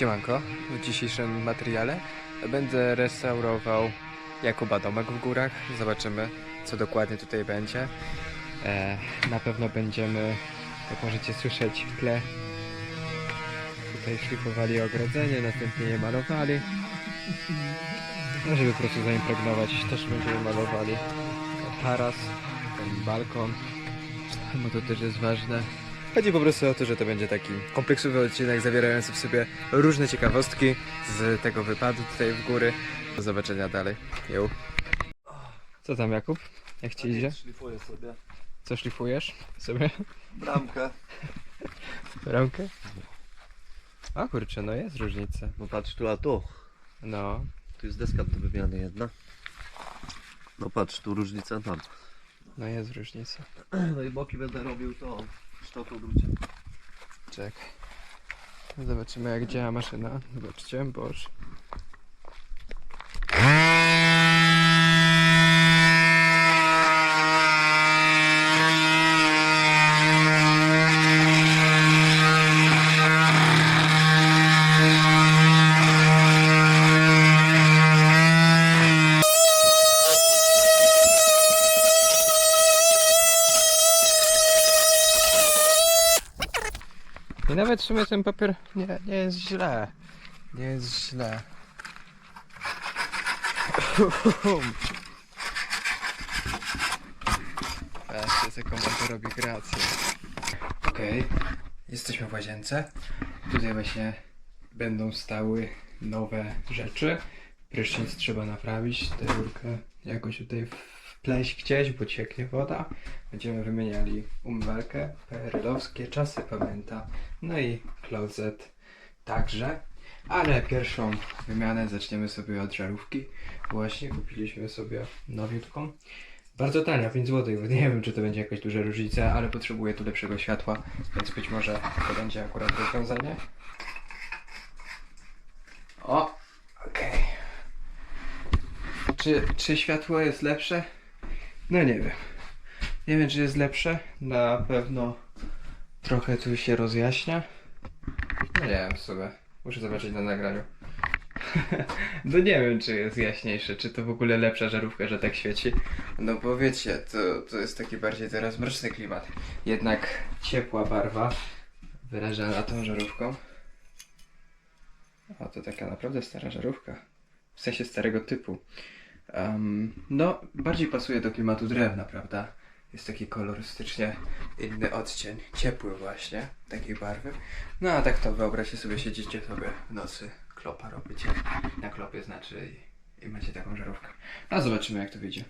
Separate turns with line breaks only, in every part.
Siemanko, w dzisiejszym materiale będę restaurował Jakuba domek w górach. Zobaczymy, co dokładnie tutaj będzie. E, na pewno będziemy, jak możecie słyszeć w tle, tutaj szlifowali ogrodzenie, następnie je malowali. No, żeby po prostu zaimpregnować, też będziemy malowali taras, ten balkon, bo to też jest ważne. Chodzi po prostu o to, że to będzie taki kompleksowy odcinek zawierający w sobie różne ciekawostki z tego wypadu tutaj w góry. Do zobaczenia dalej. Jo. Co tam Jakub? Jak ci idzie?
Szlifuję sobie
Co szlifujesz sobie?
bramkę.
Ramkę? A kurczę, no jest różnica.
No patrz tu, a tu.
No,
Tu jest deska do wymiany jedna. No patrz, tu różnica tam.
no jest różnica.
No i boki będę robił to sztoką drucie.
Czek. Zobaczymy jak działa maszyna. Zobaczcie, boż. I nawet w sumie ten papier nie, nie jest źle. Nie jest źle. Patrzcie, on to robi grację. Okej, jesteśmy w łazience. Tutaj właśnie będą stały nowe rzeczy. Prysznic trzeba naprawić, tę rurkę jakoś tutaj wpleść gdzieś, bo cieknie woda. Będziemy wymieniali umywalkę, PRL-owskie czasy pamięta, no i klozet także. Ale pierwszą wymianę zaczniemy sobie od żarówki. Właśnie kupiliśmy sobie nowiutką. Bardzo tania, 5 zł. Nie wiem, czy to będzie jakaś duża różnica, ale potrzebuję tu lepszego światła, więc być może to będzie akurat rozwiązanie. O, okej. Czy, czy światło jest lepsze? No nie wiem. Nie wiem, czy jest lepsze. Na pewno trochę tu się rozjaśnia. No nie wiem, w sumie. Muszę zobaczyć na nagraniu. no nie wiem, czy jest jaśniejsze, czy to w ogóle lepsza żarówka, że tak świeci. No bo wiecie, to, to jest taki bardziej teraz mroczny klimat. Jednak ciepła barwa wyrażana tą żarówką. O, to taka naprawdę stara żarówka. W sensie starego typu. Em, no, bardziej pasuje do klimatu drewna, prawda? Jest taki kolorystycznie inny odcień, ciepły właśnie, takiej barwy. No a tak to wyobraźcie sobie, siedzicie sobie w nocy, klopa robicie, na klopie znaczy i, i macie taką żarówkę. A zobaczymy jak to wyjdzie.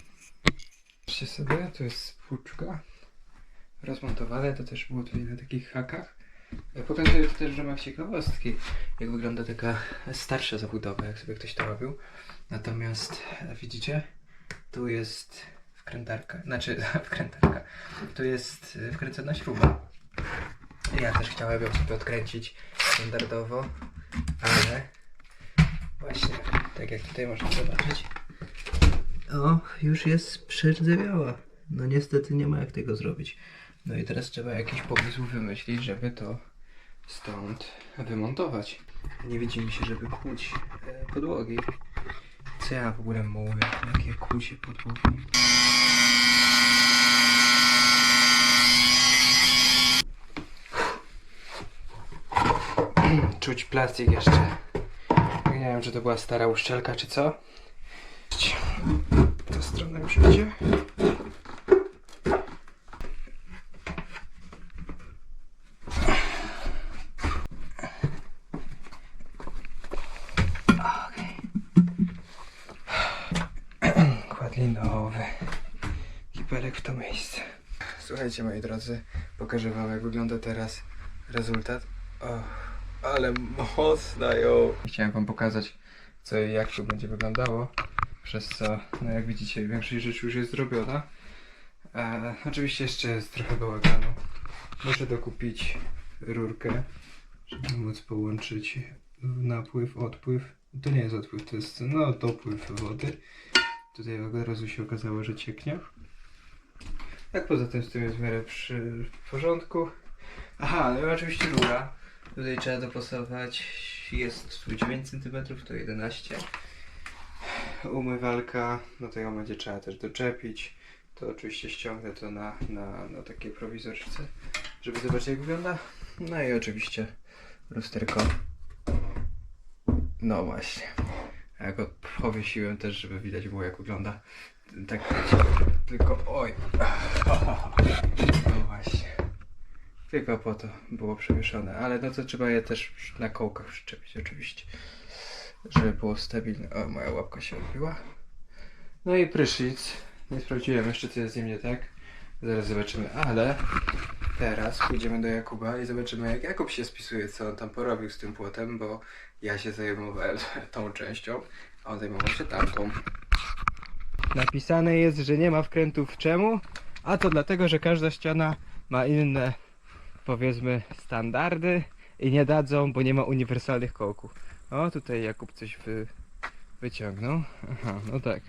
Zobaczcie sobie, to jest spłuczka rozmontowane, to też było tutaj na takich hakach. Pokazuję to też w ramach ciekawostki, jak wygląda taka starsza zabudowa, jak sobie ktoś to robił. Natomiast e, widzicie, tu jest wkrętarka, znaczy wkrętarka, tu jest e, wkręcona śruba. Ja też chciałem ją sobie odkręcić standardowo, ale właśnie, tak jak tutaj można zobaczyć, o, już jest przerdzewiała. No niestety nie ma jak tego zrobić. No i teraz trzeba jakiś pomysł wymyślić, żeby to stąd wymontować. Nie widzi mi się, żeby kłuć e, podłogi. Co ja w ogóle mówię? Jakie kłucie podłogi? Czuć plastik jeszcze. Nie wiem, czy to była stara uszczelka, czy co. Ta strona już idzie. Kładlinowy. Kibelek w to miejsce. Słuchajcie moi drodzy, pokażę wam jak wygląda teraz rezultat. Ale mocna ją. Chciałem wam pokazać co i jak to będzie wyglądało. Przez co, no jak widzicie, większość rzeczy już jest zrobiona. E, oczywiście jeszcze jest trochę bałaganu. Muszę dokupić rurkę, żeby móc połączyć napływ, odpływ. To nie jest odpływ, to jest no dopływ wody. Tutaj od razu się okazało, że cieknie. Tak poza tym z tym jest w miarę przy w porządku. Aha, no i oczywiście rura. Tutaj trzeba dopasować jest tu 9 cm, to 11 Umywalka, no to ją będzie trzeba też doczepić. To oczywiście ściągnę to na, na, na takie prowizorce, żeby zobaczyć jak wygląda. No i oczywiście lusterko. No właśnie. A Ja go powiesiłem też, żeby widać było jak wygląda. Tak tylko oj. No właśnie. Tylko po to było przewieszone, ale no to trzeba je też na kołkach przyczepić oczywiście, żeby było stabilne. O, moja łapka się odbiła. No i prysznic. Nie sprawdziłem jeszcze co jest z nim nie tak. Zaraz zobaczymy, ale teraz pójdziemy do Jakuba i zobaczymy jak Jakub się spisuje, co on tam porobił z tym płotem, bo ja się zajmowałem tą częścią, a on zajmował się tamtą. Napisane jest, że nie ma wkrętów czemu, a to dlatego, że każda ściana ma inne powiedzmy standardy i nie dadzą, bo nie ma uniwersalnych kołków. O, tutaj Jakub coś wy, wyciągnął. Aha, no tak.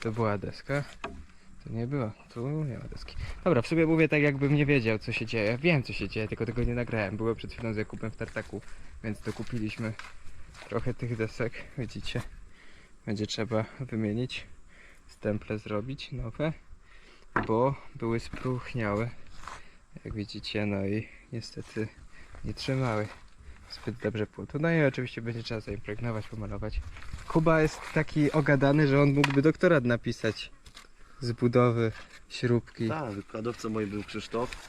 To była deska. To nie była. Tu nie ma deski. Dobra, w sumie mówię tak jakbym nie wiedział co się dzieje. Wiem co się dzieje, tylko tego nie nagrałem. Byłem przed chwilą z Jakubem w tartaku, więc dokupiliśmy trochę tych desek. Widzicie? Będzie trzeba wymienić. Stemple zrobić nowe, bo były spróchniałe. Jak widzicie, no i niestety nie trzymały zbyt dobrze płotu. No i oczywiście będzie trzeba zaimpregnować, pomalować. Kuba jest taki ogadany, że on mógłby doktorat napisać z budowy śrubki.
Tak, wykładowcą mój był Krzysztof.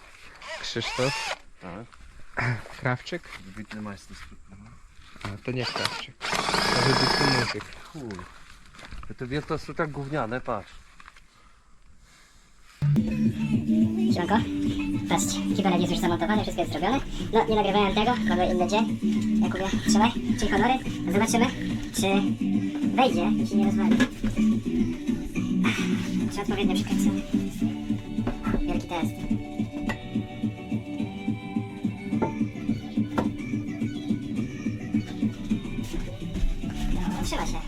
Krzysztof
Tak.
Krawczyk?
Wybitny majster.
A, to nie Krawczyk. To wybitny muzyk.
Chuj. To wielka suka gówniane, patrz.
Siemanko. Patrzcie, kibelek jest już zamontowany, wszystko jest zrobione. No, nie nagrywałem tego, kogo inny dzień. Jakubie, trzymaj, czyli honory. Zobaczymy, czy wejdzie i się nie rozwali. Ach, Czy odpowiednio przykręcony. Wielki test. No, trzyma się.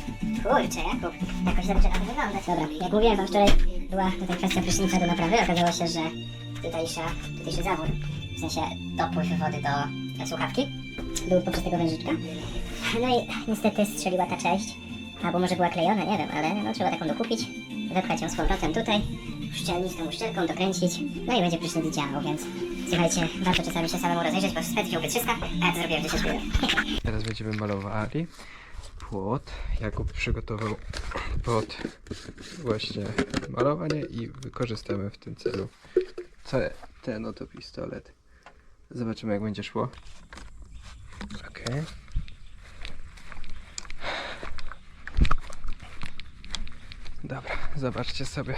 Kurczę, Jakub, jakoś to wyglądać. Dobra, jak mówiłem wam wczoraj, była tutaj kwestia prysznica do naprawy. Okazało się, że tutejsza, tutejszy zawór, w sensie dopływ wody do słuchawki, był poprzez tego wężyczka. No i niestety strzeliła ta część, albo może była klejona, nie wiem, ale no trzeba taką dokupić, wepchać ją z powrotem tutaj, szczelnistą uszczelką dokręcić, no i będzie prysznic działał, więc słuchajcie, warto czasami się samemu rozejrzeć, bo specjalnie ubrytrzyska, a ja to zrobiłem 10 minut.
Teraz będziemy malowali płot. Jakub przygotował pod właśnie malowanie i wykorzystamy w tym celu ten oto pistolet. Zobaczymy jak będzie szło. Okej. Dobra, zobaczcie sobie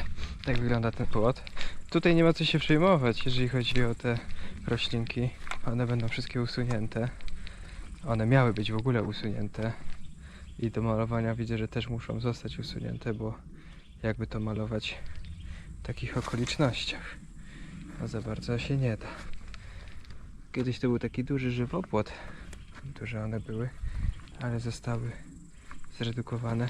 jak wygląda ten płot. Tutaj nie ma co się przejmować, jeżeli chodzi o te roślinki. One będą wszystkie usunięte. One miały być w ogóle usunięte i do malowania widzę, że też muszą zostać usunięte, bo jakby to malować w takich okolicznościach, a za bardzo się nie da. Kiedyś to był taki duży żywopłot, duże one były, ale zostały zredukowane.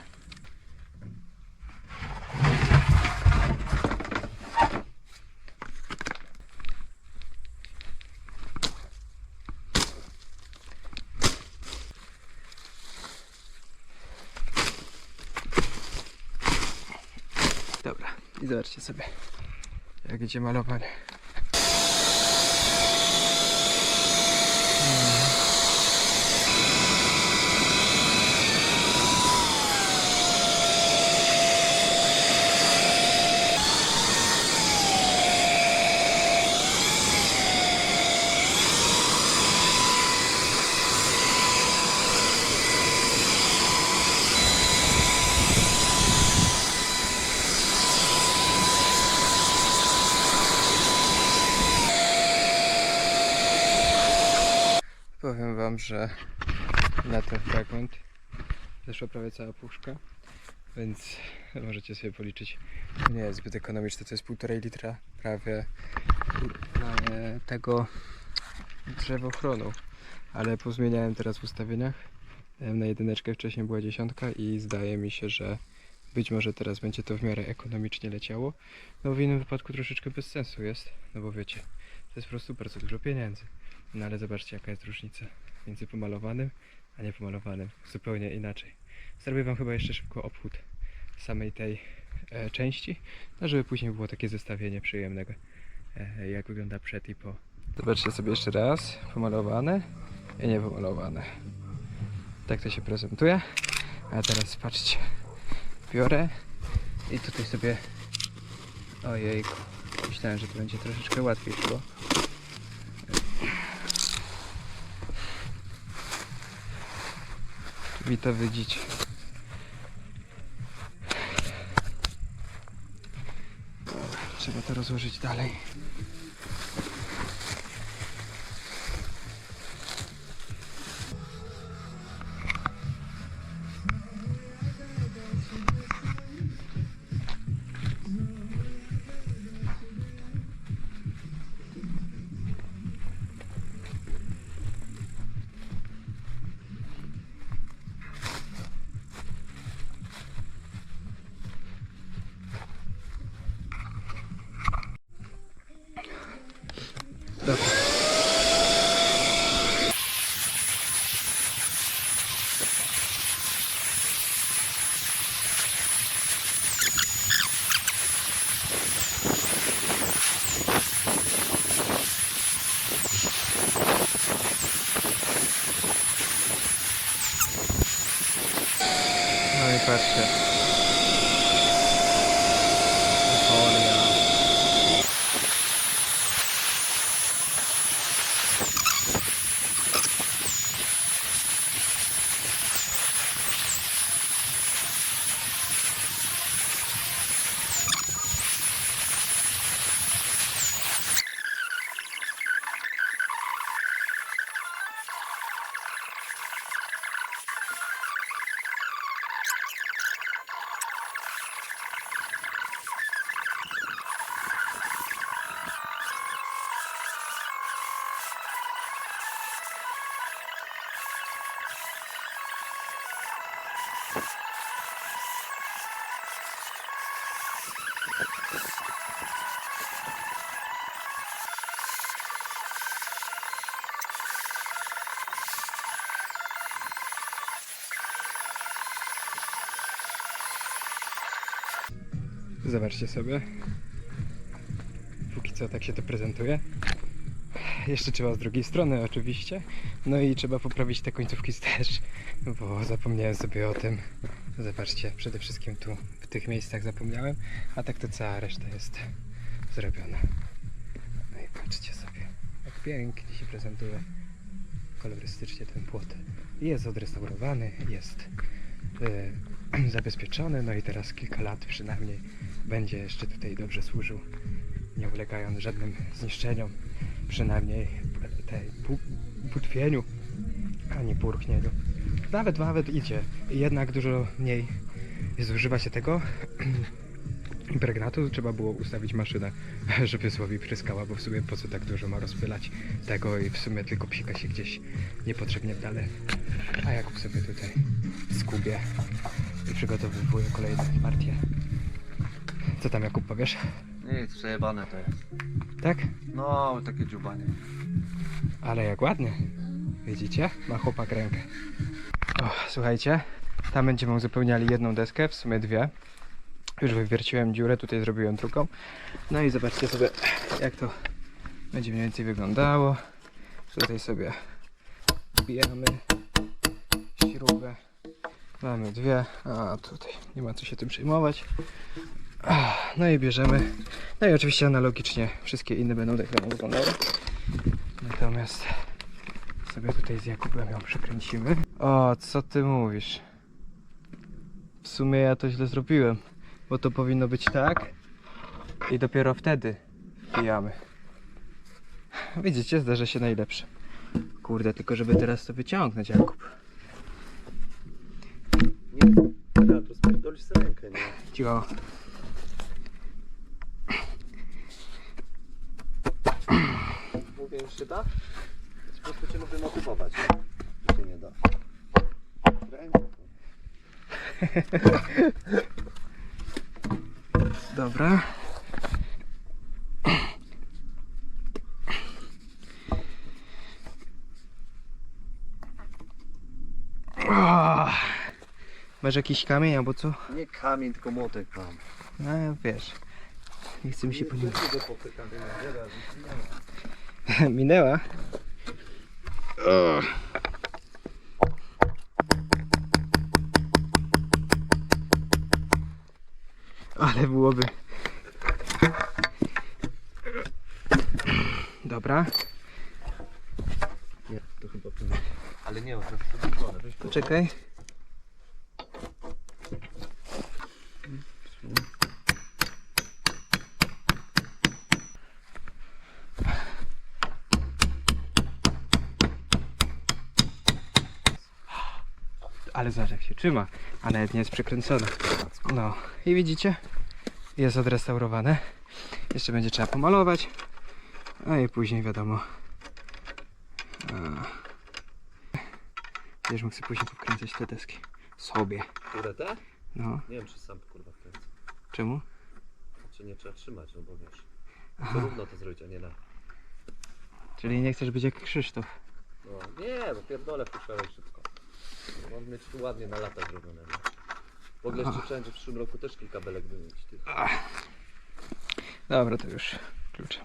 Dobra, i zobaczcie sobie, jak idzie malowanie. Że na ten fragment zeszła prawie cała puszka, więc możecie sobie policzyć. Nie jest zbyt ekonomiczne, to jest półtorej litra prawie prawie tego drzewochronu. Ale pozmieniałem teraz w ustawieniach. Dałem na jedyneczkę, wcześniej była dziesiątka i zdaje mi się, że być może teraz będzie to w miarę ekonomicznie leciało. No w innym wypadku troszeczkę bez sensu jest, no bo wiecie, to jest po prostu bardzo dużo pieniędzy. No ale zobaczcie jaka jest różnica między pomalowanym a nie pomalowanym. Zupełnie inaczej. Zrobię wam chyba jeszcze szybko obchód samej tej e, części, no żeby później było takie zestawienie przyjemnego, e, jak wygląda przed i po. Zobaczcie sobie jeszcze raz, pomalowane i niepomalowane. Tak to się prezentuje. A teraz patrzcie, biorę i tutaj sobie, ojejku, myślałem, że to będzie troszeczkę łatwiej szło. Mi to widzicie. Trzeba to rozłożyć dalej. Zobaczcie sobie. Póki co tak się to prezentuje. Jeszcze trzeba z drugiej strony oczywiście. No i trzeba poprawić te końcówki też, bo zapomniałem sobie o tym. Zobaczcie, przede wszystkim tu w tych miejscach zapomniałem, a tak to cała reszta jest zrobiona. No i patrzcie sobie, jak pięknie się prezentuje kolorystycznie ten płot. Jest odrestaurowany, jest e, zabezpieczony, no i teraz kilka lat przynajmniej będzie jeszcze tutaj dobrze służył, nie ulegając żadnym zniszczeniom, przynajmniej tej butwieniu, ani purchnieniu. Nawet, nawet idzie, jednak dużo mniej zużywa się tego impregnatu, trzeba było ustawić maszynę, żeby słowi pryskała, bo w sumie po co tak dużo ma rozpylać tego i w sumie tylko psika się gdzieś niepotrzebnie w dale. A Jakub sobie tutaj skubie i przygotowuje kolejne partie. Co tam Jakub powiesz?
Nic, przejebane to jest.
Tak?
No, takie dziubanie.
Ale jak ładnie. Widzicie? Ma chłopak rękę. O, słuchajcie, tam będziemy uzupełniali jedną deskę, w sumie dwie. Już wywierciłem dziurę, tutaj zrobiłem drugą. No i zobaczcie sobie, jak to będzie mniej więcej wyglądało. Tutaj sobie wbijamy śrubę. Mamy dwie, a tutaj nie ma co się tym przejmować. No i bierzemy. No i oczywiście analogicznie wszystkie inne będą tak samo wyglądały. Natomiast sobie tutaj z Jakubem ją przekręcimy. O, co ty mówisz? W sumie ja to źle zrobiłem, bo to powinno być tak i dopiero wtedy wbijamy. Widzicie, zdarza się najlepsze. Kurde, tylko żeby teraz to wyciągnąć, Jakub.
Nie, to spierdolisz rękę, nie?
Cicho.
Mówię, już się da? Po prostu cię lubię motywować. Że się nie da. Rękę.
Dobra. O! Masz jakiś kamień albo co?
Nie kamień, tylko młotek mam.
No wiesz. Nie chce mi się po nim. Minęła. Ale byłoby. Dobra,
Nie, to chyba. Ale nie, to jest
poczekaj. Ale zobacz jak się trzyma, a nawet nie jest przykręcone. No i widzicie? Jest odrestaurowane. Jeszcze będzie trzeba pomalować. A i później wiadomo. Będziesz mógł sobie później pokręcać te deski. Sobie.
Które te?
No,
Nie wiem, czy sam kurwa wkręcę.
czemu?
Czy nie trzeba trzymać, no bo wiesz. To równo to zrobić, a nie na.
Czyli nie chcesz być jak Krzysztof.
No nie, bo pierdolę puszczałem szybko. Mam mieć tu ładnie na lata zrobione. No. W ogóle jeszcze że w przyszłym roku też kilka belek wymienić. Tych.
Dobra, to już klucze.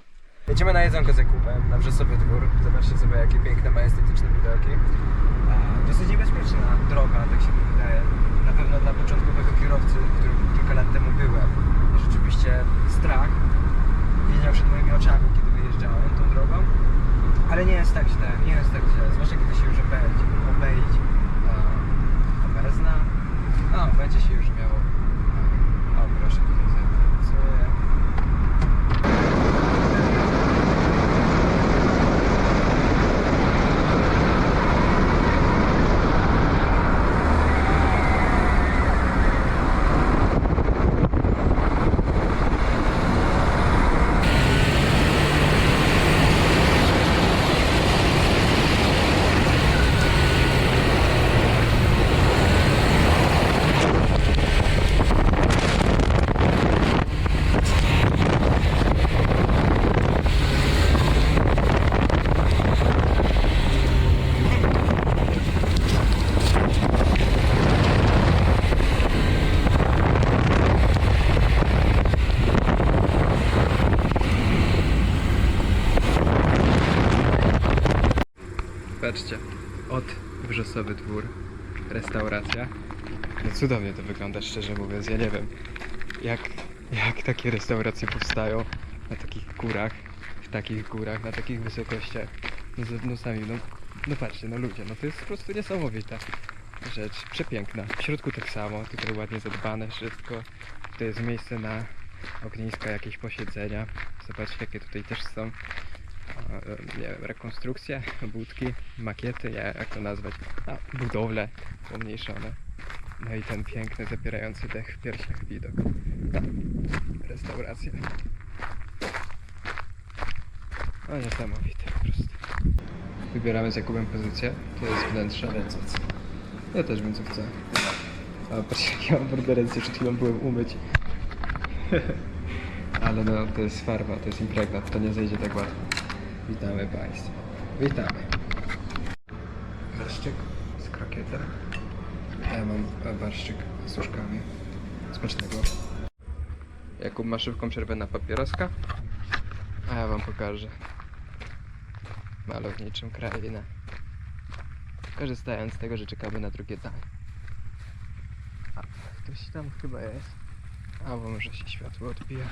Jedziemy na jedzonko z Jakubem, na Brzesowy dwór. Zobaczcie sobie, jakie piękne, majestetyczne widoki. A, dosyć niebezpieczna droga, tak się mi wydaje. Na pewno dla początkowego kierowcy, którym kilka lat temu byłem, rzeczywiście strach wiedział przed moimi oczami, kiedy wyjeżdżałem tą drogą. Ale nie jest tak źle, nie jest tak źle, zwłaszcza kiedy się już obejdzie, obejdzie. No, będzie się już miało. Patrzcie, od Wrzosowy Dwór, restauracja. No cudownie to wygląda, szczerze mówiąc, ja nie wiem, jak, jak takie restauracje powstają na takich górach, w takich górach, na takich wysokościach. No, no sami, no, no patrzcie, no ludzie, no to jest po prostu niesamowita rzecz, przepiękna. W środku tak samo, tutaj ładnie zadbane wszystko. To jest miejsce na ogniska, jakieś posiedzenia. Zobaczcie, jakie tutaj też są nie wiem, rekonstrukcje, budki, makiety, nie wiem jak to nazwać, a, budowle pomniejszone. No i ten piękny, zapierający dech w piersiach widok. No, restauracja. No niesamowite po prostu. Wybieramy z Jakubem pozycję, to jest wnętrze. Ja też bym co chcę. A patrzcie, jakie mam brudne ręce, przed chwilą byłem umyć. Ale no, to jest farba, to jest impregnat, to nie zejdzie tak łatwo. Witamy Państwa. Witamy. Barszczyk z krokietem. Ja mam barszczyk z uszkami. Smacznego. Jakub ma szybką przerwę na papieroska, a ja Wam pokażę malowniczą krainę. Korzystając z tego, że czekamy na drugie danie. A ktoś tam chyba jest. Albo może się światło odbija.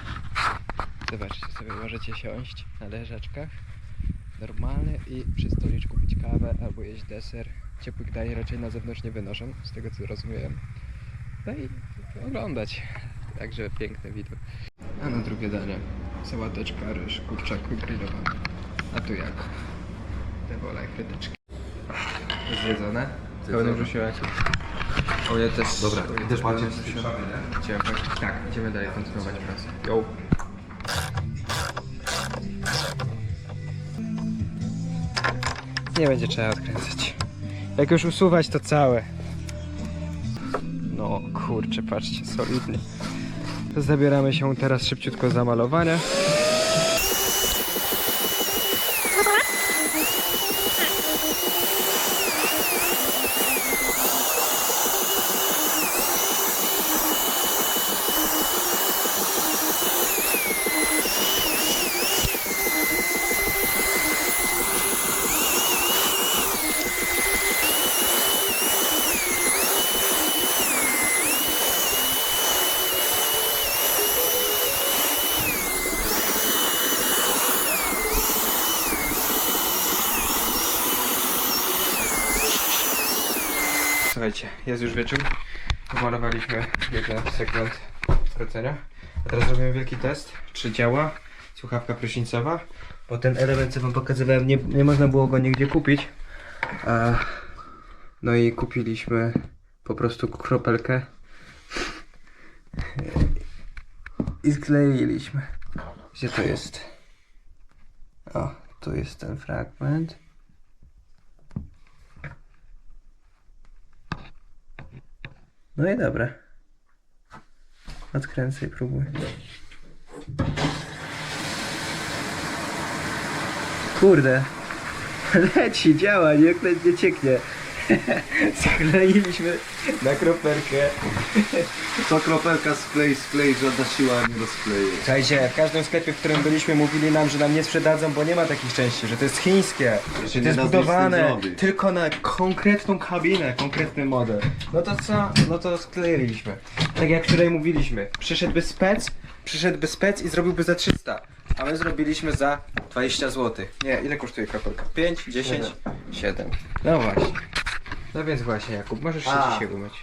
Zobaczcie sobie, możecie siąść na leżaczkach normalnie i przy stoliczku pić kawę albo jeść deser. Ciepłych dań raczej na zewnątrz nie wynoszą, z tego co rozumiem. No i oglądać. Także piękny widok. A na drugie danie sałateczka, ryż, kurczak grillowany. A tu jak? Te wola i fryteczki. Zjedzone? Pełny brzusiłek. O, ja też.
Dobra, też
pełny
macie
brzusiłek. Idziemy, tak, idziemy dalej kontynuować pracę. Jo. Nie będzie trzeba odkręcać. Jak już usuwać to całe. No kurczę, patrzcie, solidnie. Zabieramy się teraz szybciutko za malowanie. Słuchajcie, jest już wieczór. Pomalowaliśmy jeden segment skrócenia. A teraz robimy wielki test, czy działa słuchawka prysznicowa. Bo ten element, co wam pokazywałem, nie, nie można było go nigdzie kupić. A, no i kupiliśmy po prostu kropelkę i skleiliśmy. Gdzie to jest? O, tu jest ten fragment. No i dobra. Odkręcę i próbuj. Kurde. Leci, działa, nie, nie cieknie. Skleiliśmy na kropelkę.
To kropelka sklej, sklej, żadna siła nie rozkleje.
Słuchajcie, w każdym sklepie, w którym byliśmy, mówili nam, że nam nie sprzedadzą, bo nie ma takich części, że to jest chińskie, że to
nie
jest
da z
budowane
zrobić.
tylko na konkretną kabinę, konkretny model. No to co? No to skleiliśmy. Tak jak wczoraj mówiliśmy, przyszedłby spec, przyszedłby spec i zrobiłby za 300, a my zrobiliśmy za 20 zł. Nie, ile kosztuje kropelka? 5, 10, 7. No właśnie. No więc właśnie Jakub, możesz się
A.
dzisiaj umyć.